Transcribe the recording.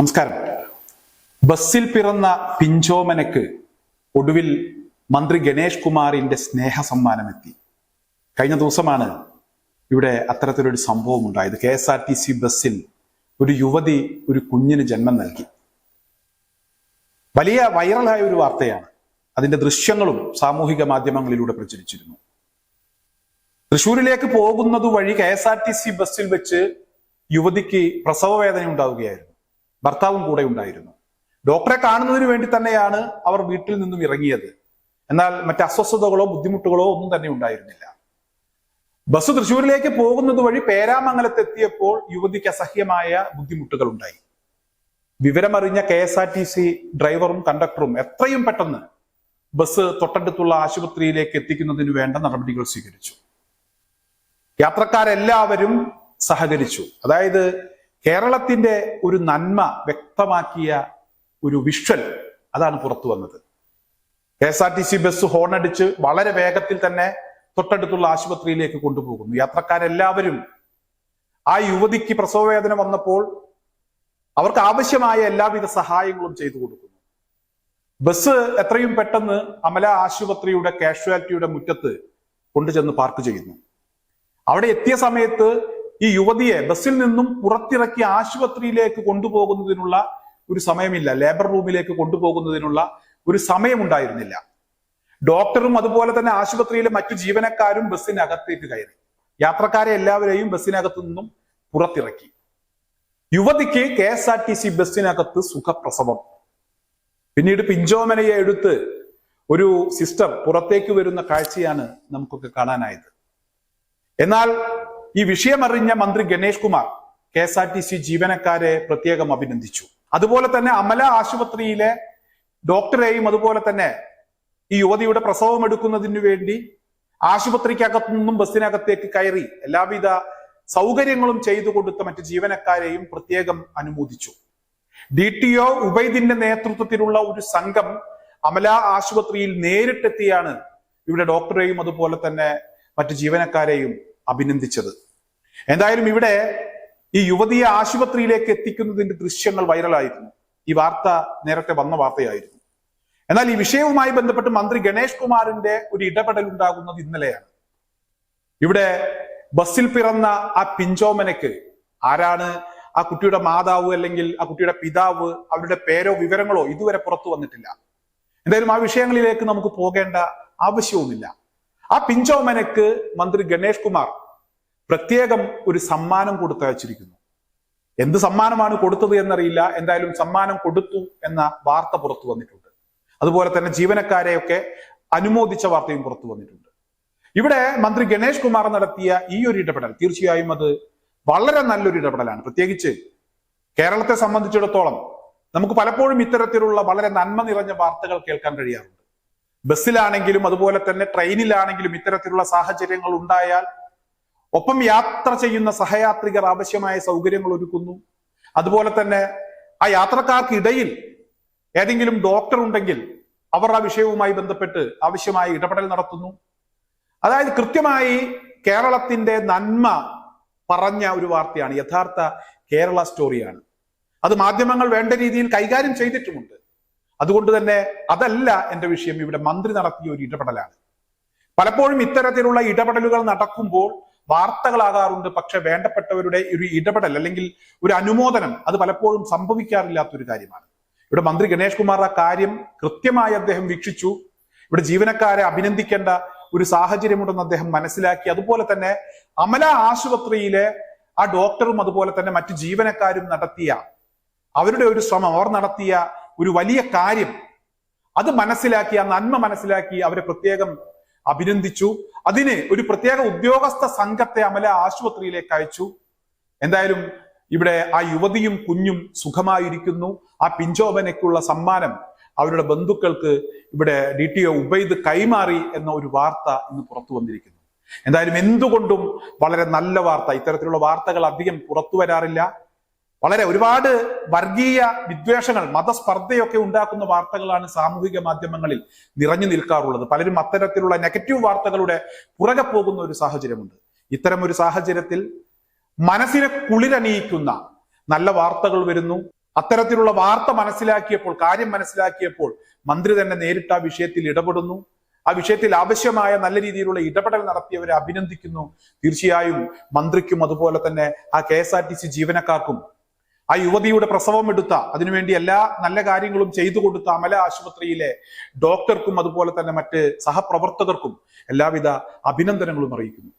നമസ്കാരം. ബസ്സിൽ പിറന്ന പിഞ്ചോമനക്ക് ഒടുവിൽ മന്ത്രി ഗണേഷ് കുമാറിന്റെ സ്നേഹ സമ്മാനം എത്തി കഴിഞ്ഞ ദിവസമാണ് ഇവിടെ അത്തരത്തിലൊരു സംഭവം ഉണ്ടായത് K S R T C ബസ്സിൽ ഒരു യുവതി ഒരു കുഞ്ഞിന് ജന്മം നൽകി. വലിയ വൈറലായ ഒരു വാർത്തയാണ്. അതിന്റെ ദൃശ്യങ്ങളും സാമൂഹിക മാധ്യമങ്ങളിലൂടെ പ്രചരിച്ചിരുന്നു. തൃശൂരിലേക്ക് പോകുന്നത് വഴി K S R T C ബസ്സിൽ വെച്ച് യുവതിക്ക് പ്രസവ ഉണ്ടാവുകയായിരുന്നു ഭർത്താവും കൂടെ ഉണ്ടായിരുന്നു. ഡോക്ടറെ കാണുന്നതിന് വേണ്ടി തന്നെയാണ് അവർ വീട്ടിൽ നിന്നും ഇറങ്ങിയത്. എന്നാൽ മറ്റ് അസ്വസ്ഥതകളോ ബുദ്ധിമുട്ടുകളോ ഒന്നും തന്നെ ഉണ്ടായിരുന്നില്ല. ബസ് തൃശ്ശൂരിലേക്ക് പോകുന്നത് വഴി പേരാമംഗലത്തെത്തിയപ്പോൾ യുവതിക്ക് അസഹ്യമായ ബുദ്ധിമുട്ടുകൾ ഉണ്ടായി. വിവരമറിഞ്ഞ K S R T C ഡ്രൈവറും കണ്ടക്ടറും എത്രയും പെട്ടെന്ന് ബസ് തൊട്ടടുത്തുള്ള ആശുപത്രിയിലേക്ക് എത്തിക്കുന്നതിന് വേണ്ട നടപടികൾ സ്വീകരിച്ചു. യാത്രക്കാരെല്ലാവരും സഹകരിച്ചു. അതായത് കേരളത്തിന്റെ ഒരു നന്മ വ്യക്തമാക്കിയ ഒരു വിഷ്വൽ അതാണ് പുറത്തു വന്നത്. K S R T C bus ഹോണടിച്ച് വളരെ വേഗത്തിൽ തന്നെ തൊട്ടടുത്തുള്ള ആശുപത്രിയിലേക്ക് കൊണ്ടുപോകുന്നു. യാത്രക്കാരെല്ലാവരും ആ യുവതിക്ക് പ്രസവവേദന വന്നപ്പോൾ അവർക്ക് ആവശ്യമായ എല്ലാവിധ സഹായങ്ങളും ചെയ്തു കൊടുക്കുന്നു. ബസ് എത്രയും പെട്ടെന്ന് അമല ആശുപത്രിയുടെ കാഷ്വാലിറ്റിയുടെ മുറ്റത്ത് കൊണ്ടുചെന്ന് പാർക്ക് ചെയ്യുന്നു. അവിടെ എത്തിയ സമയത്ത് ഈ യുവതിയെ ബസ്സിൽ നിന്നും പുറത്തിറക്കി ആശുപത്രിയിലേക്ക് കൊണ്ടുപോകുന്നതിനുള്ള ഒരു സമയമില്ല. ലേബർ റൂമിലേക്ക് കൊണ്ടുപോകുന്നതിനുള്ള ഒരു സമയമുണ്ടായിരുന്നില്ല. ഡോക്ടറും അതുപോലെ തന്നെ ആശുപത്രിയിലെ മറ്റു ജീവനക്കാരും ബസ്സിനകത്തേക്ക് കയറി. യാത്രക്കാരെ എല്ലാവരെയും ബസ്സിനകത്തു നിന്നും പുറത്തിറക്കി. യുവതിക്ക് K S R T C ബസ്സിനകത്ത് സുഖപ്രസവം. പിന്നീട് പിഞ്ചോമനയെ എടുത്ത് ഒരു സിസ്റ്റർ പുറത്തേക്ക് വരുന്ന കാഴ്ചയാണ് നമുക്കൊക്കെ കാണാനായത്. എന്നാൽ ഈ വിഷയമറിഞ്ഞ മന്ത്രി Ganesh Kumar K S R T C ജീവനക്കാരെ പ്രത്യേകം അഭിനന്ദിച്ചു. അതുപോലെ തന്നെ അമല ആശുപത്രിയിലെ ഡോക്ടറെയും അതുപോലെ തന്നെ ഈ യുവതിയുടെ പ്രസവം എടുക്കുന്നതിന് വേണ്ടി ആശുപത്രിക്കകത്തു നിന്നും ബസ്സിനകത്തേക്ക് കയറി എല്ലാവിധ സൗകര്യങ്ങളും ചെയ്തു കൊടുത്ത മറ്റ് ജീവനക്കാരെയും പ്രത്യേകം അനുമോദിച്ചു. ഡി ടി ഒ ഉബൈദിന്റെ നേതൃത്വത്തിലുള്ള ഒരു സംഘം അമല ആശുപത്രിയിൽ നേരിട്ടെത്തിയാണ് ഇവിടെ ഡോക്ടറെയും അതുപോലെ തന്നെ മറ്റ് ജീവനക്കാരെയും അഭിനന്ദിച്ചത്. എന്തായാലും ഇവിടെ ഈ യുവതിയെ ആശുപത്രിയിലേക്ക് എത്തിക്കുന്നതിന്റെ ദൃശ്യങ്ങൾ വൈറലായിരുന്നു. ഈ വാർത്ത നേരത്തെ വന്ന വാർത്തയായിരുന്നു. എന്നാൽ ഈ വിഷയവുമായി ബന്ധപ്പെട്ട് മന്ത്രി ഗണേഷ് കുമാറിന്റെ ഒരു ഇടപെടൽ ഉണ്ടാകുന്നത് ഇന്നലെയാണ്. ഇവിടെ ബസ്സിൽ പിറന്ന ആ പിഞ്ചോമനക്ക് ആരാണ് ആ കുട്ടിയുടെ മാതാവ് അല്ലെങ്കിൽ ആ കുട്ടിയുടെ പിതാവ് അവരുടെ പേരോ വിവരങ്ങളോ ഇതുവരെ പുറത്തു വന്നിട്ടില്ല. എന്തായാലും ആ വിഷയങ്ങളിലേക്ക് നമുക്ക് പോകേണ്ട ആവശ്യവുമില്ല. ആ പിഞ്ചോമനക്ക് മന്ത്രി ഗണേഷ് കുമാർ പ്രത്യേകം ഒരു സമ്മാനം കൊടുത്തയച്ചിരിക്കുന്നു. എന്ത് സമ്മാനമാണ് കൊടുത്തത് എന്നറിയില്ല. എന്തായാലും സമ്മാനം കൊടുത്തു എന്ന വാർത്ത പുറത്തു വന്നിട്ടുണ്ട്. അതുപോലെ തന്നെ ജീവനക്കാരെയൊക്കെ അനുമോദിച്ച വാർത്തയും പുറത്തു വന്നിട്ടുണ്ട്. ഇവിടെ മന്ത്രി ഗണേഷ് കുമാർ നടത്തിയ ഈ ഒരു ഇടപെടൽ തീർച്ചയായും അത് വളരെ നല്ലൊരു ഇടപെടലാണ്. പ്രത്യേകിച്ച് കേരളത്തെ സംബന്ധിച്ചിടത്തോളം നമുക്ക് പലപ്പോഴും ഇത്തരത്തിലുള്ള വളരെ നന്മ നിറഞ്ഞ വാർത്തകൾ കേൾക്കാൻ കഴിയാറുണ്ട്. ബസ്സിലാണെങ്കിലും അതുപോലെ തന്നെ ട്രെയിനിലാണെങ്കിലും ഇത്തരത്തിലുള്ള സാഹചര്യങ്ങൾ ഉണ്ടായാൽ ഒപ്പം യാത്ര ചെയ്യുന്ന സഹയാത്രികർ ആവശ്യമായ സൗകര്യങ്ങൾ ഒരുക്കുന്നു. അതുപോലെ തന്നെ ആ യാത്രക്കാർക്കിടയിൽ ഏതെങ്കിലും ഡോക്ടർ ഉണ്ടെങ്കിൽ അവർ ആ വിഷയവുമായി ബന്ധപ്പെട്ട് ആവശ്യമായ ഇടപെടൽ നടത്തുന്നു. അതായത് കൃത്യമായി കേരളത്തിന്റെ നന്മ പറഞ്ഞ ഒരു വാർത്തയാണ് യഥാർത്ഥ കേരള സ്റ്റോറിയാണ് അത് മാധ്യമങ്ങൾ വേണ്ട രീതിയിൽ കൈകാര്യം ചെയ്തിട്ടുമുണ്ട്. അതുകൊണ്ട് തന്നെ അതല്ല എന്റെ വിഷയം. ഇവിടെ മന്ത്രി നടത്തിയ ഒരു ഇടപെടലാണ്. പലപ്പോഴും ഇത്തരത്തിലുള്ള ഇടപെടലുകൾ നടക്കുമ്പോൾ വാർത്തകളാകാറുണ്ട്. പക്ഷെ വേണ്ടപ്പെട്ടവരുടെ ഒരു ഇടപെടൽ അല്ലെങ്കിൽ ഒരു അനുമോദനം അത് പലപ്പോഴും സംഭവിക്കാറില്ലാത്ത ഒരു കാര്യമാണ്. ഇവിടെ മന്ത്രി ഗണേഷ് കുമാർ ആ കാര്യം കൃത്യമായി അദ്ദേഹം വീക്ഷിച്ചു. ഇവിടെ ജീവനക്കാരെ അഭിനന്ദിക്കേണ്ട ഒരു സാഹചര്യമുണ്ടെന്ന് അദ്ദേഹം മനസ്സിലാക്കി. അതുപോലെ തന്നെ അമല ആശുപത്രിയിലെ ആ ഡോക്ടറും അതുപോലെ തന്നെ മറ്റു ജീവനക്കാരും നടത്തിയ അവരുടെ ഒരു ശ്രമം. അവർ നടത്തിയ ഒരു വലിയ കാര്യം. അത് മനസ്സിലാക്കി ആ നന്മ മനസ്സിലാക്കി അവരെ പ്രത്യേകം അഭിനന്ദിച്ചു. അതിന് ഒരു പ്രത്യേക ഉദ്യോഗസ്ഥ സംഘത്തെ അമല ആശുപത്രിയിലേക്ക് അയച്ചു. എന്തായാലും ഇവിടെ ആ യുവതിയും കുഞ്ഞും സുഖമായിരിക്കുന്നു. ആ പിഞ്ചോപനയ്ക്കുള്ള സമ്മാനം അവരുടെ ബന്ധുക്കൾക്ക് ഇവിടെ ഡി ടി ഒ ഉബൈദ് കൈമാറി എന്ന ഒരു വാർത്ത ഇന്ന് പുറത്തു വന്നിരിക്കുന്നു. എന്തായാലും എന്തുകൊണ്ടും വളരെ നല്ല വാർത്ത. ഇത്തരത്തിലുള്ള വാർത്തകൾ അധികം പുറത്തു വരാറില്ല. വളരെ ഒരുപാട് വർഗീയ വിദ്വേഷങ്ങൾ മതസ്പർദ്ധയൊക്കെ ഉണ്ടാക്കുന്ന വാർത്തകളാണ് സാമൂഹിക മാധ്യമങ്ങളിൽ നിറഞ്ഞു നിൽക്കാറുള്ളത്. പലരും അത്തരത്തിലുള്ള നെഗറ്റീവ് വാർത്തകളുടെ പുറകെ പോകുന്ന ഒരു സാഹചര്യമുണ്ട്. ഇത്തരം ഒരു സാഹചര്യത്തിൽ മനസ്സിനെ കുളിരണിയിക്കുന്ന നല്ല വാർത്തകൾ വരുന്നു. അത്തരത്തിലുള്ള വാർത്ത മനസ്സിലാക്കിയപ്പോൾ കാര്യം മനസ്സിലാക്കിയപ്പോൾ മന്ത്രി തന്നെ നേരിട്ട് ആ വിഷയത്തിൽ ഇടപെടുന്നു. ആ വിഷയത്തിൽ ആവശ്യമായ നല്ല രീതിയിലുള്ള ഇടപെടൽ നടത്തിയവരെ അഭിനന്ദിക്കുന്നു. തീർച്ചയായും മന്ത്രിക്കും അതുപോലെ തന്നെ ആ K S R T C ജീവനക്കാർക്കും ആ യുവതിയുടെ പ്രസവം എടുത്ത അതിനുവേണ്ടി എല്ലാ നല്ല കാര്യങ്ങളും ചെയ്തു കൊടുത്ത അമല ആശുപത്രിയിലെ ഡോക്ടർക്കും അതുപോലെ തന്നെ മറ്റ് സഹപ്രവർത്തകർക്കും എല്ലാവിധ അഭിനന്ദനങ്ങളും അറിയിക്കുന്നു.